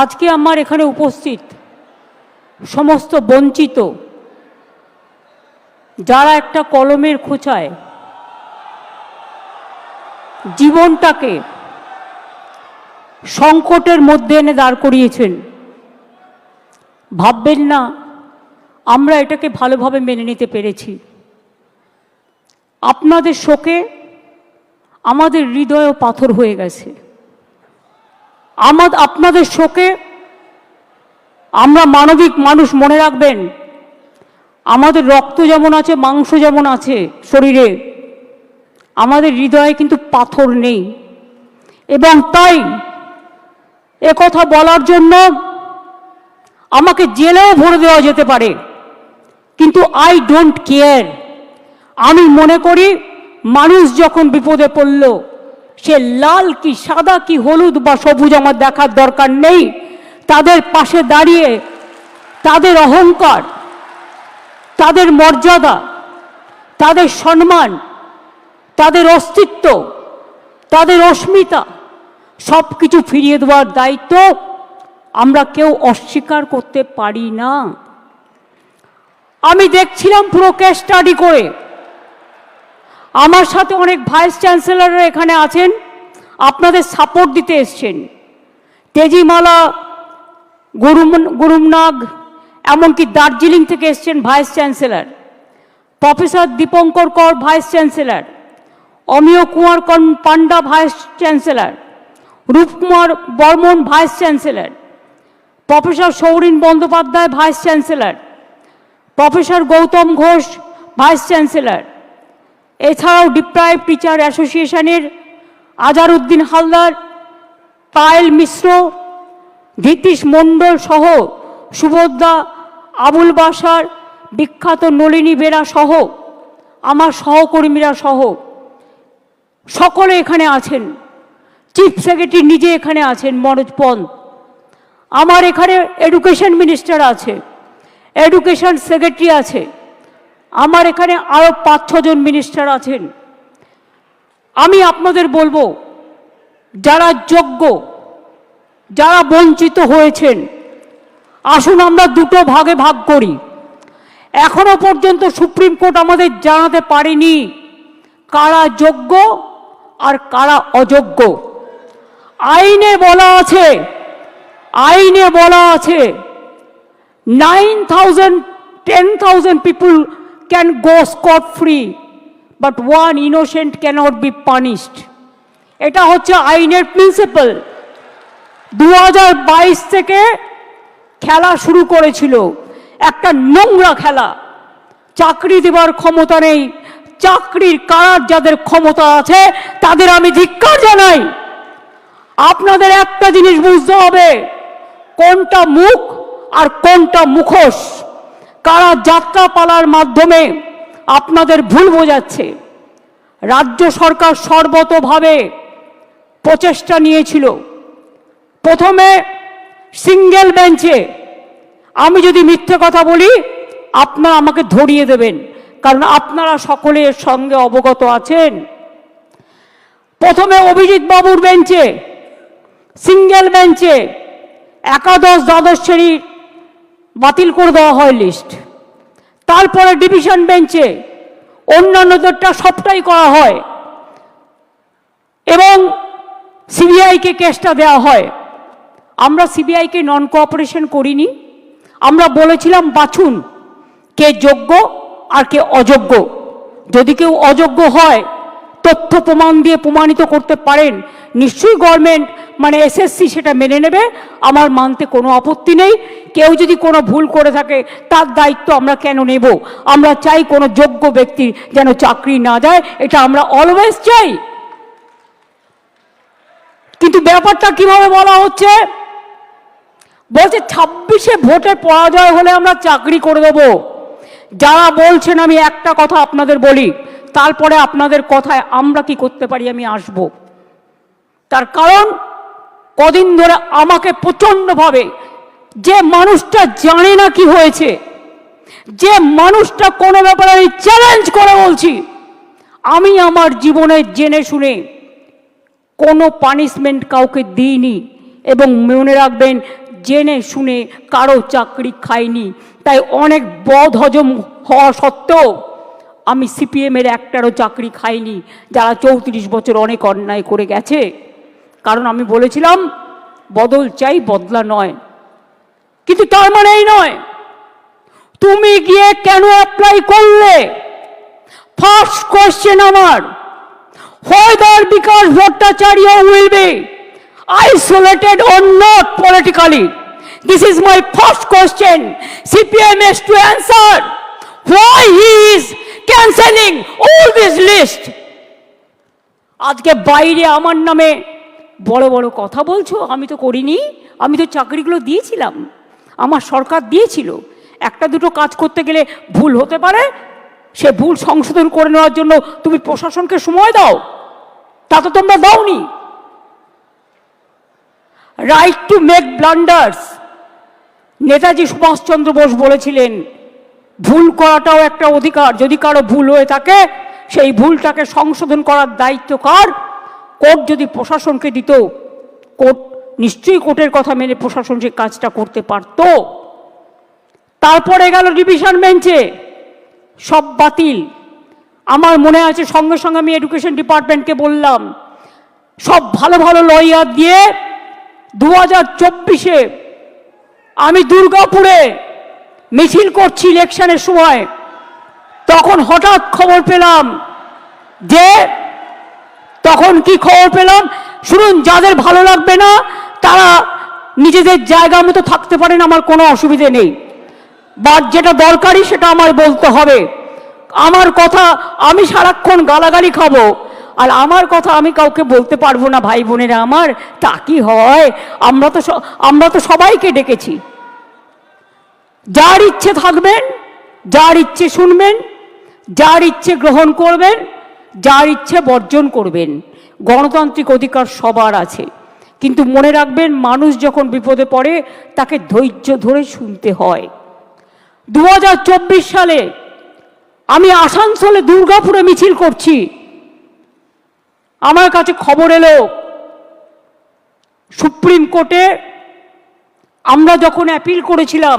আজকে আমার এখানে উপস্থিত সমস্ত বঞ্চিত যারা একটা কলমের খোঁচায় জীবনটাকে সংকটের মধ্যে এনে দাঁড় করিয়েছেন, ভাববেন না, আমরা এটাকে ভালোভাবে মেনে নিতে পেরেছি। আপনাদের শোকে আমাদের হৃদয়ও পাথর হয়ে গেছে। আমাদের আপনাদের শোকে আমরা মানবিক মানুষ মনে রাখবেন। আমাদের রক্ত যেমন আছে, মাংস যেমন আছে শরীরে, আমাদের হৃদয়ে কিন্তু পাথর নেই। এবং তাই এ কথা বলার জন্য আমাকে জেলেও ভরে দেওয়া যেতে পারে। কিন্তু আই ডোন্ট কেয়ার আমি মনে করি, মানুষ যখন বিপদে পড়ল সে লাল কি, সাদা কি, হলুদ বা সবুজ আমার দেখার দরকার নেই। তাদের পাশে দাঁড়িয়ে তাদের অহংকার, তাদের মর্যাদা, তাদের সম্মান, তাদের অস্তিত্ব, তাদের অস্মিতা সব কিছু ফিরিয়ে দেওয়ার দায়িত্ব আমরা কেউ অস্বীকার করতে পারি না। আমি দেখছিলাম পুরো কেস স্টাডি করে। আমার সাথে অনেক ভাইস চ্যান্সেলররা এখানে আছেন, আপনাদের সাপোর্ট দিতে এসছেন। তেজিমালা গুরুম গুরুমনাগ, এমনকি দার্জিলিং থেকে এসছেন ভাইস চ্যান্সেলর। প্রফেসর দীপঙ্কর কর, ভাইস চ্যান্সেলর। অমিয় কুমার কন- Panda vice chancellor. Roopkumar Barman, vice chancellor. Professor Saurin Bandyopadhyay, vice chancellor. Professor Gautam Ghosh, vice chancellor. এছাড়াও ডিপ্রাইভ টিচার অ্যাসোসিয়েশনের আজারউদ্দিন হালদার, পায়েল মিশ্র ধীতিশ মণ্ডল সহ সুভদ্রা, আবুল বাসার বিখ্যাত নলিনী বেরা সহ, আমার সহকর্মীরা সহ, সকলে এখানে আছেন। চিফ সেক্রেটারি নিজে এখানে আছেন, মনোজ পন্ত আমার এখানে এডুকেশন মিনিস্টার আছে এডুকেশন সেক্রেটারি আছে। আমার এখানে আরও পাঁচ ছজন মিনিস্টার আছেন। আমি আপনাদের বলব, যারা যোগ্য, যারা বঞ্চিত হয়েছেন, আসুন আমরা দুটো ভাগে ভাগ করি। এখনও পর্যন্ত সুপ্রিম কোর্ট আমাদের জানাতে পারেনি কারা যোগ্য আর কারা অযোগ্য। আইনে বলা আছে, আইনে বলা আছে nine thousand ten thousand people can go scot free but one innocent cannot be punished এটা হচ্ছে আইনের প্রিন্সিপাল দু হাজার বাইশ থেকে খেলা শুরু করেছিল। একটা নোংরা খেলা। চাকরি দেবার ক্ষমতা নেই। চাকরির কারার যাদের ক্ষমতা আছে, তাদের আমি ধিক্কার জানাই। আপনাদের একটা জিনিস বুঝতে হবে। কোনটা মুখ আর কোনটা মুখোশ? কারা যাত্রা পালার মাধ্যমে আপনাদের ভুল বোঝাচ্ছে? রাজ্য সরকার সর্বতভাবে প্রচেষ্টা নিয়েছিল। প্রথমে সিঙ্গেল বেঞ্চে, আমি যদি মিথ্যে কথা বলি, আপনারা আমাকে ধরিয়ে দেবেন, কারণ আপনারা সকলে এর সঙ্গে অবগত আছেন। প্রথমে অভিজিৎ বাবুর বেঞ্চে, সিঙ্গেল বেঞ্চে, একাদশ দ্বাদশ শ্রেণির বাতিল করে দেওয়া হয় লিস্ট তারপরে ডিভিশন বেঞ্চে অন্যান্যদেরটা সবটাই করা হয়। এবং সিবিআইকে কেসটা দেওয়া হয়। আমরা সিবিআইকে নন কোঅপারেশন করিনি। আমরা বলেছিলাম, বাছুন, কে যোগ্য আর কে অযোগ্য। যদি কেউ অযোগ্য হয় তথ্য প্রমাণ দিয়ে প্রমাণিত করতে পারেন, নিশ্চয়ই গভর্নমেন্ট মানে এসএসসি সেটা মেনে নেবে। আমার মানতে কোনো আপত্তি নেই। কেউ যদি কোনো ভুল করে থাকে, তার দায়িত্ব আমরা কেন নেব? আমরা চাই কোনো যোগ্য ব্যক্তি যেন চাকরি না যায় এটা আমরা অলওয়েজ চাই। কিন্তু ব্যাপারটা কীভাবে বলা হচ্ছে? বলছে ছাব্বিশে ভোটে পরাজয় হলে আমরা চাকরি করে দেব। যারা বলছেন, আমি একটা কথা আপনাদের বলি তারপরে আপনাদের কথায় আমরা কি করতে পারি, আমি আসব। তার কারণ, কদিন ধরে আমাকে প্রচণ্ডভাবে যে মানুষটা জানে না কি হয়েছে, যে মানুষটা কোনো ব্যাপারে আমি চ্যালেঞ্জ করে বলছি, আমি আমার জীবনে জেনে শুনে কোনো পানিশমেন্ট কাউকে দিইনি এবং মনে রাখবেন, জেনে শুনে কারও চাকরি খাইনি। তাই অনেক বদ হজম হওয়া সত্ত্বেও আমি সিপিএমের একটারও চাকরি খাইনি, যারা চৌত্রিশ বছর অনেক অন্যায় করে গেছে। কারণ আমি বলেছিলাম, বদল চাই, বদলা নয়। কিন্তু তার মানে এই নয়, তুমি গিয়ে কেন অ্যাপ্লাই করলে? ফার্স্ট কোয়েশ্চেন আমার, whether Bikash Bhattacharya will be isolated on not politically this is my first question CPM has to answer why he is cancelling all this list আজকে বাইরে আমার নামে বড় বড় কথা বলছো, আমি তো করিনি, আমি তো চাকরিগুলো দিয়েছিলাম। আমার সরকার দিয়েছিল। একটা দুটো কাজ করতে গেলে ভুল হতে পারে, সে ভুল সংশোধন করে নেওয়ার জন্য তুমি প্রশাসনকে সময় দাও। তা তো তোমরা দাওনি। Right to make blunders Netaji Subhashchandra Bose বলেছিলেন ভুল করাটাও একটা অধিকার। যদি কারও ভুল হয়ে থাকে, সেই ভুলটাকে সংশোধন করার দায়িত্ব কার? কোর্ট যদি প্রশাসনকে দিত, কোর্ট নিশ্চয়ই কোর্টের কথা মেনে প্রশাসন সে কাজটা করতে পারত। তারপরে গেল ডিভিশন বেঞ্চে। সব বাতিল। আমার মনে আছে সঙ্গে সঙ্গে আমি এডুকেশন ডিপার্টমেন্টকে বললাম, সব ভালো ভালো লয়ার দিয়ে দু হাজার চব্বিশে আমি দুর্গাপুরে মিছিল করছি ইলেকশনের সময়। তখন হঠাৎ খবর পেলাম যে, তখন কি খবর পেলাম? শুনুন, যাদের ভালো লাগবে না, তারা নিজেদের জায়গা মতো থাকতে পারেন, আমার কোনো অসুবিধে নেই। বাট যেটা দরকারি, সেটা আমার বলতে হবে। আমার কথা আমি সারাক্ষণ গালাগালি খাব, আর আমার কথা আমি কাউকে বলতে পারব না, ভাই বোনেরা আমার। তা কি হয়? আমরা তো আমরা তো সবাইকে ডেকেছি। যার ইচ্ছে থাকবেন, যার ইচ্ছে শুনবেন, যার ইচ্ছে গ্রহণ করবেন, যার ইচ্ছে বর্জন করবেন। গণতান্ত্রিক অধিকার সবার আছে। কিন্তু মনে রাখবেন, মানুষ যখন বিপদে পড়ে, তাকে ধৈর্য ধরে শুনতে হয়। দু হাজার চব্বিশ সালে আমি আসানসোলে দুর্গাপুরে মিছিল করছি। আমার কাছে খবর এলো, সুপ্রিম কোর্টে আমরা যখন অ্যাপিল করেছিলাম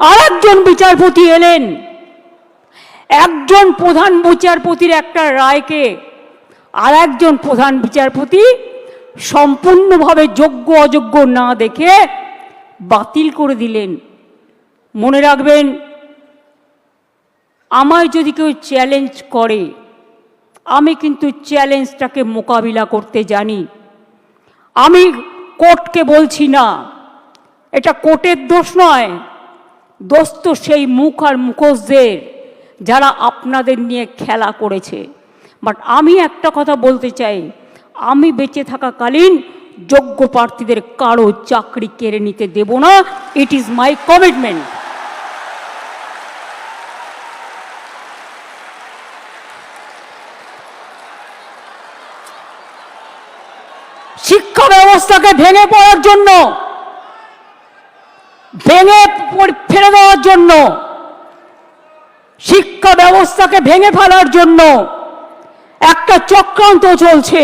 আর একজন বিচারপতি এলেন। একজন প্রধান বিচারপতির একটা রায়কে আর একজন প্রধান বিচারপতি সম্পূর্ণভাবে যোগ্য অযোগ্য না দেখে বাতিল করে দিলেন। মনে রাখবেন, আমায় যদি কেউ চ্যালেঞ্জ করে, আমি কিন্তু চ্যালেঞ্জটাকে মোকাবিলা করতে জানি। আমি কোর্টকে বলছি না, এটা কোর্টের দোষ নয়। দোষ তো সেই মুখ আর মুখোশদের যারা আপনাদের নিয়ে খেলা করেছে। বাট আমি একটা কথা বলতে চাই, আমি বেঁচে থাকাকালীন যোগ্য প্রার্থীদের কারও চাকরি কেড়ে নিতে দেব না। ইট ইজ মাই কমিটমেন্ট শিক্ষা ব্যবস্থাকে ভেঙে পড়ার জন্য, ভেঙে ফেলে দেওয়ার জন্য, শিক্ষা ব্যবস্থাকে ভেঙে ফেলার জন্য একটা চক্রান্ত চলছে,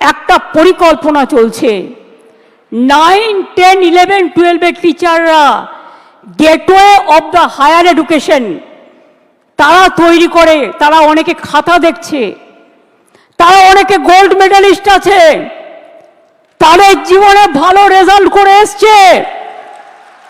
একটা পরিকল্পনা চলছে। নাইন টেন ইলেভেন টুয়েলভের টিচাররা gateway of the higher education তারা তৈরি করে, তারা অনেকে খাতা দেখছে, তারা অনেকে গোল্ড মেডালিস্ট আছে, তাদের জীবনে ভালো রেজাল্ট করে এসছে।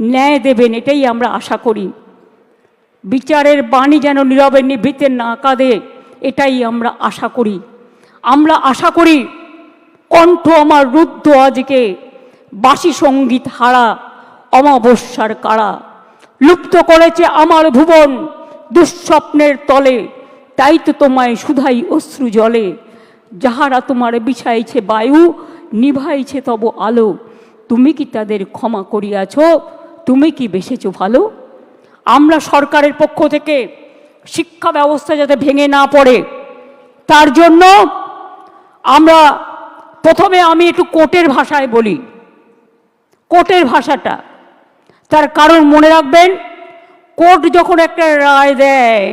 ন্যায় দেবেন, এটাই আমরা আশা করি। বিচারের বাণী যেন নীরবে নিভৃতে না কাঁদে, এটাই আমরা আশা করি। আমরা আশা করি কণ্ঠ আমার রুদ্ধ আজকে, বাসি সংগীত হারা, অমাবস্যার কারা। লুপ্ত করেছে আমার ভুবন দুঃস্বপ্নের তলে, তাই তো তোমায় সুধাই অশ্রু জলে। যাহারা তোমার বিছাইছে বায়ু, নিভাইছে তব আলো। তুমি কি তাদের ক্ষমা করিয়াছ? তুমি কি বেসেছ ভালো আমরা সরকারের পক্ষ থেকে শিক্ষা ব্যবস্থা যাতে ভেঙে না পড়ে, তার জন্য আমরা প্রথমে আমি একটু কোর্টের ভাষায় বলি। কোর্টের ভাষাটা, তার কারণ মনে রাখবেন, কোর্ট যখন একটা রায় দেয়,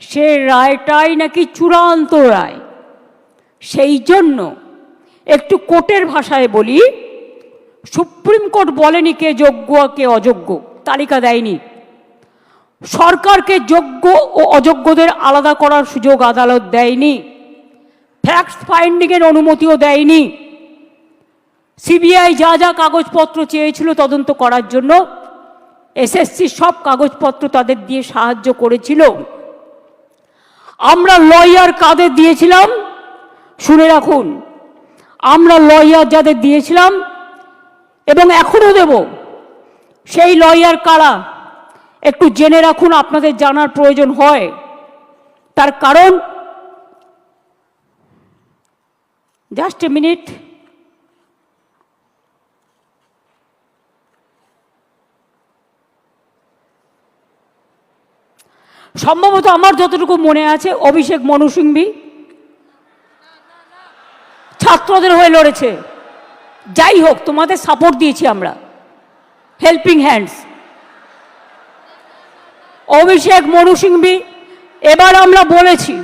সে রায়টাই নাকি চূড়ান্ত রায়। সেই জন্য একটু কোর্টের ভাষায় বলি সুপ্রিম কোর্ট বলেনি কে যোগ্য কে অযোগ্য, তালিকা দেয়নি। সরকারকে যোগ্য ও অযোগ্যদের আলাদা করার সুযোগ আদালত দেয়নি। ফ্যাক্ট ফাইন্ডিংয়ের অনুমতিও দেয়নি। সিবিআই যা যা কাগজপত্র চেয়েছিল তদন্ত করার জন্য এসএসসি সব কাগজপত্র তাদের দিয়ে সাহায্য করেছিল। আমরা লয়ার কাদের দিয়েছিলাম? শুনে রাখুন, আমরা লয়ার যাদের দিয়েছিলাম এবং এখনও দেব। সেই লয়ার কারা? একটু জেনে রাখুন, আপনাদের জানার প্রয়োজন হয়। তার কারণ? Just a minute. সম্ভবত আমার যতটুকু মনে আছে, অভিষেক মনু সিংভি ছাত্রদের হয়ে লড়েছে। যাই হোক, তোমাদের সাপোর্ট দিয়েছি আমরা। হেল্পিং হ্যান্ডস অভিষেক মনু সিংভি এবার আমরা বলেছি,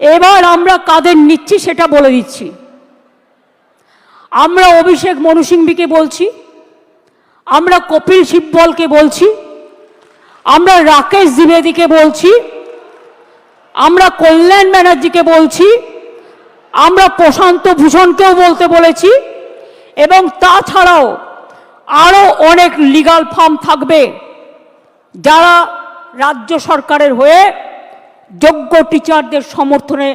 এবার আমরা কাদের নিচ্ছি সেটা বলে দিচ্ছি। আমরা অভিষেক মনু সিংভিকে বলছি, আমরা কপিল সিব্বলকে বলছি, আমরা রাকেশ দ্বিবেদীকে বলছি, আমরা কল্যাণ ব্যানার্জিকে বলছি আমরা প্রশান্ত ভূষণকেও বলতে বলেছি, এবং তাছাড়াও আরও অনেক লিগাল ফার্ম থাকবে যারা রাজ্য সরকারের হয়ে যোগ্য টিচারদের সমর্থনে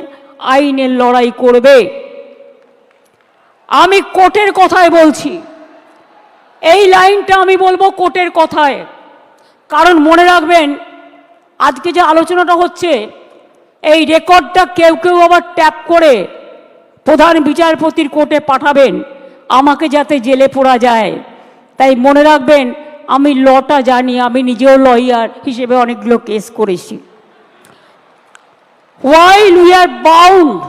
আইনের লড়াই করবে। আমি কোর্টের কথায় বলছি, এই লাইনটা আমি বলব কোর্টের কথায়, কারণ মনে রাখবেন, আজকে যে আলোচনাটা হচ্ছে, এই রেকর্ডটা কেউ কেউ আবার ট্যাপ করে প্রধান বিচারপতির কোর্টে পাঠাবেন, আমাকে যাতে জেলে পড়া যায়। তাই মনে রাখবেন, আমি লটা জানি, আমি নিজেও লয়ার হিসেবে অনেকগুলো কেস করেছি। While we are bound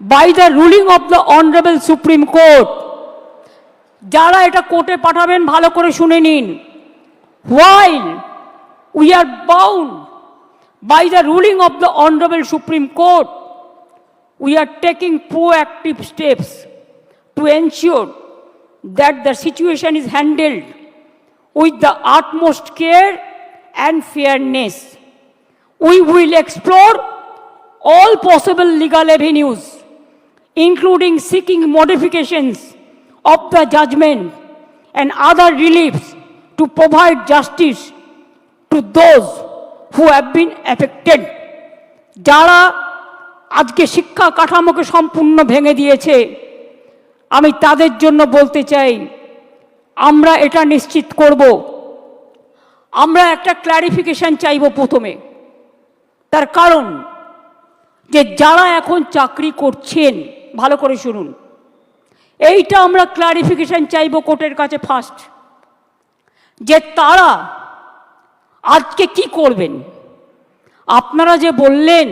by the ruling of the honourable supreme court যারা এটা কোর্টে পাঠাবেন, ভালো করে শুনে নিন। While we are bound by the ruling of the honourable supreme court we are taking proactive steps to ensure that the situation is handled with the utmost care and fairness we will explore all possible legal avenues, including seeking modifications of the judgment and other reliefs to provide justice to those who have been affected. যারা আজকে শিক্ষা কাঠামোকে সম্পূর্ণ ভেঙে দিয়েছে। আমি তাদের জন্য বলতে চাই, আমরা এটা নিশ্চিত করব। আমরা একটা ক্ল্যারিফিকেশন চাইব প্রথমে। তার কারণ যে যারা এখন চাকরি করছেন, ভালো করে শুনুন। এইটা আমরা ক্লারিফিকেশন চাইব কোর্টের কাছে ফার্স্ট যে তারা আজকে কি করবেন? আপনারা যে বললেন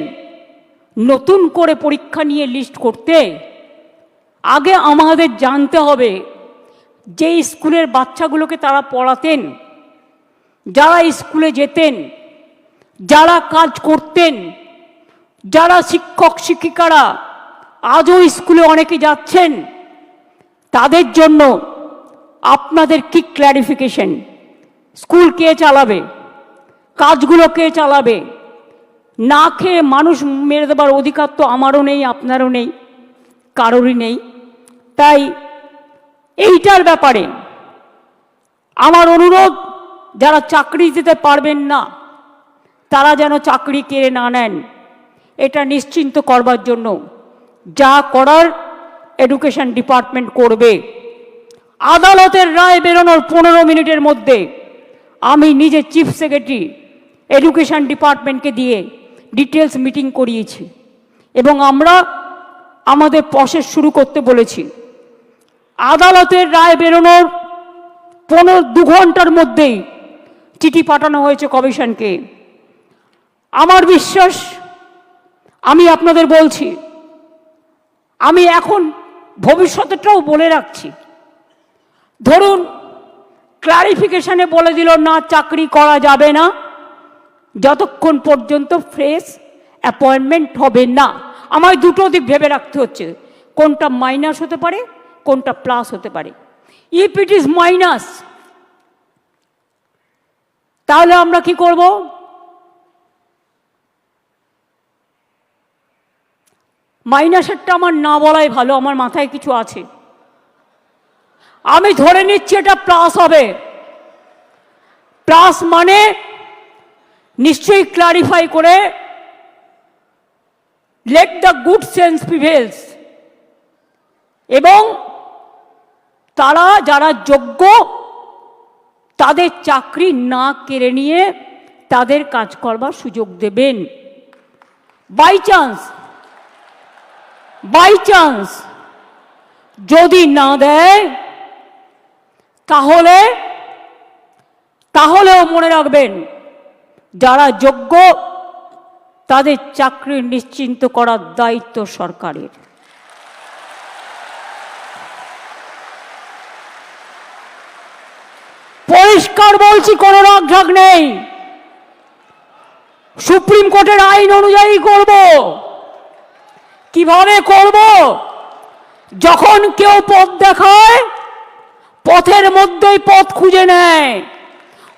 নতুন করে পরীক্ষা নিয়ে লিস্ট করতে, আগে আমাদের জানতে হবে যে স্কুলের বাচ্চাগুলোকে তারা পড়াতেন, যারা স্কুলে যেতেন, যারা কাজ করতেন, যারা শিক্ষক শিক্ষিকারা আজও স্কুলে অনেকে যাচ্ছেন, তাদের জন্য আপনাদের কি ক্ল্যারিফিকেশন স্কুল কে চালাবে? কাজগুলো কে চালাবে? না খেয়ে মানুষ মেরে দেবার অধিকার তো আমারও নেই, আপনারও নেই, কারোরই নেই। তাই এইটার ব্যাপারে আমার অনুরোধ, যারা চাকরি দিতে পারবেন না, তারা যেন চাকরি কেড়ে না নেন, এটা নিশ্চিন্ত করবার জন্য। যা করার এডুকেশন ডিপার্টমেন্ট করবে। আদালতের রায় বেরোনোর পনেরো মিনিটের মধ্যে আমি নিজে চিফ সেক্রেটারি এডুকেশন ডিপার্টমেন্টকে দিয়ে ডিটেলস মিটিং করিয়েছি। এবং আমরা আমাদের প্রসেস শুরু করতে বলেছি। আদালতের রায় বেরোনোর পনেরো দু ঘণ্টার মধ্যেই চিঠি পাঠানো হয়েছে কমিশনকে। আমার বিশ্বাস, আমি আপনাদের বলছি, আমি এখন ভবিষ্যতেরটাও বলে রাখছি। ধরুন ক্লারিফিকেশনে বলে দিল, না, চাকরি করা যাবে না। যতক্ষণ পর্যন্ত ফ্রেশ অ্যাপয়েন্টমেন্ট হবে না আমায় দুটো দিক ভেবে রাখতে হচ্ছে। কোনটা মাইনাস হতে পারে, কোনটা প্লাস হতে পারে। ইফ ইট ইজ মাইনাস তাহলে আমরা কি করব? মাইনাসেরটা আমার না বলাই ভালো, আমার মাথায় কিছু আছে। আমি ধরে নিচ্ছি এটা প্লাস হবে। প্লাস মানে নিশ্চয়ই ক্লারিফাই করে let the good sense prevails এবং তারা যারা যোগ্য, তাদের চাকরি না কেড়ে নিয়ে তাদের কাজ করবার সুযোগ দেবেন। বাই চান্স বাই চান্স যদি না দেয়, তাহলে, তাহলেও মনে রাখবেন যারা যোগ্য, তাদের চাকরি নিশ্চিন্ত করার দায়িত্ব সরকারের। পরিষ্কার বলছি, কোনো রাগঢাক নেই। সুপ্রিম কোর্টের আইন অনুযায়ী করব। কীভাবে করব? যখন কেউ পথ দেখায়, পথের মধ্যেই পথ খুঁজে নেয়।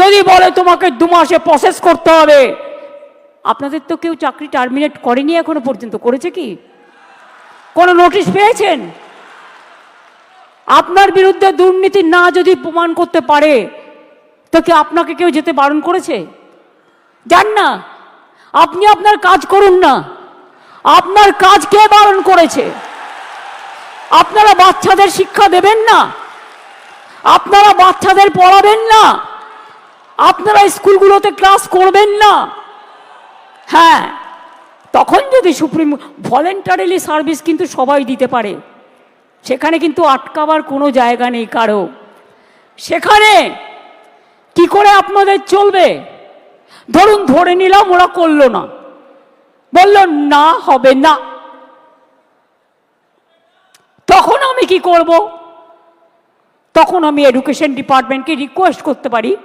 যদি বলে তোমাকে দু মাসে প্রসেস করতে হবে, আপনাদের তো কেউ চাকরি টার্মিনেট করেনি এখনও পর্যন্ত, করেছে কি? কোনো নোটিশ পেয়েছেন? আপনার বিরুদ্ধে দুর্নীতি না যদি প্রমাণ করতে পারে, তো কি আপনাকে কেউ যেতে বারণ করেছে? যান না, আপনি আপনার কাজ করুন না, আপনার কাজ কে বারণ করেছে? আপনারা বাচ্চাদের শিক্ষা দেবেন না, আপনারা বাচ্চাদের পড়াবেন না আপনারা স্কুলগুলোতে ক্লাস করবেন না। হ্যাঁ তখন যদি সুপ্রিম ভলেন্টারিলি সার্ভিস কিন্তু সবাই দিতে পারে। সেখানে কিন্তু আটকাবার কোনো জায়গা নেই কারও। সেখানে কি করে আপনাদের চলবে? ধরুন, ধরে নিলাম ওরা করল না। বলল, না, হবে না। তখন আমি কি করব? তখন আমি এডুকেশন ডিপার্টমেন্টকে রিকোয়েস্ট করতে পারি।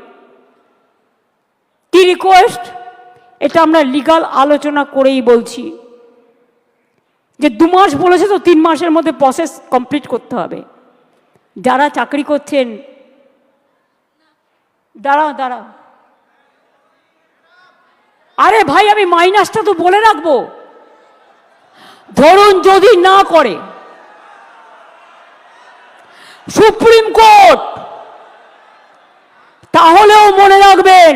কি রিকোয়েস্ট এটা আমরা লিগাল আলোচনা করেই বলছি। যে দু মাস বলেছে তো তিন মাসের মধ্যে প্রসেস কমপ্লিট করতে হবে। যারা চাকরি করছেন দাঁড়াও দাঁড়াও আরে ভাই, আমি মাইনাসটা তো বলে রাখব। ধরুন যদি না করে, সুপ্রিম কোর্ট, তাহলেও মনে রাখবেন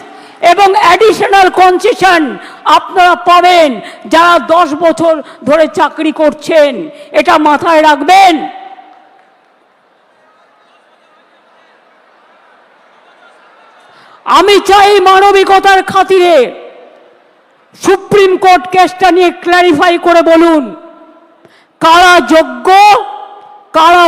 এবং অ্যাডিশনাল কনসেশন আপনারা পাবেন যারা দশ বছর ধরে চাকরি করছেন। এটা মাথায় রাখবেন। আমি চাই মানবিকতার খাতিরে সুপ্রিম কোর্ট কেসটা নিয়ে ক্ল্যারিফাই করে বলুন। কারা যোগ্য, কারা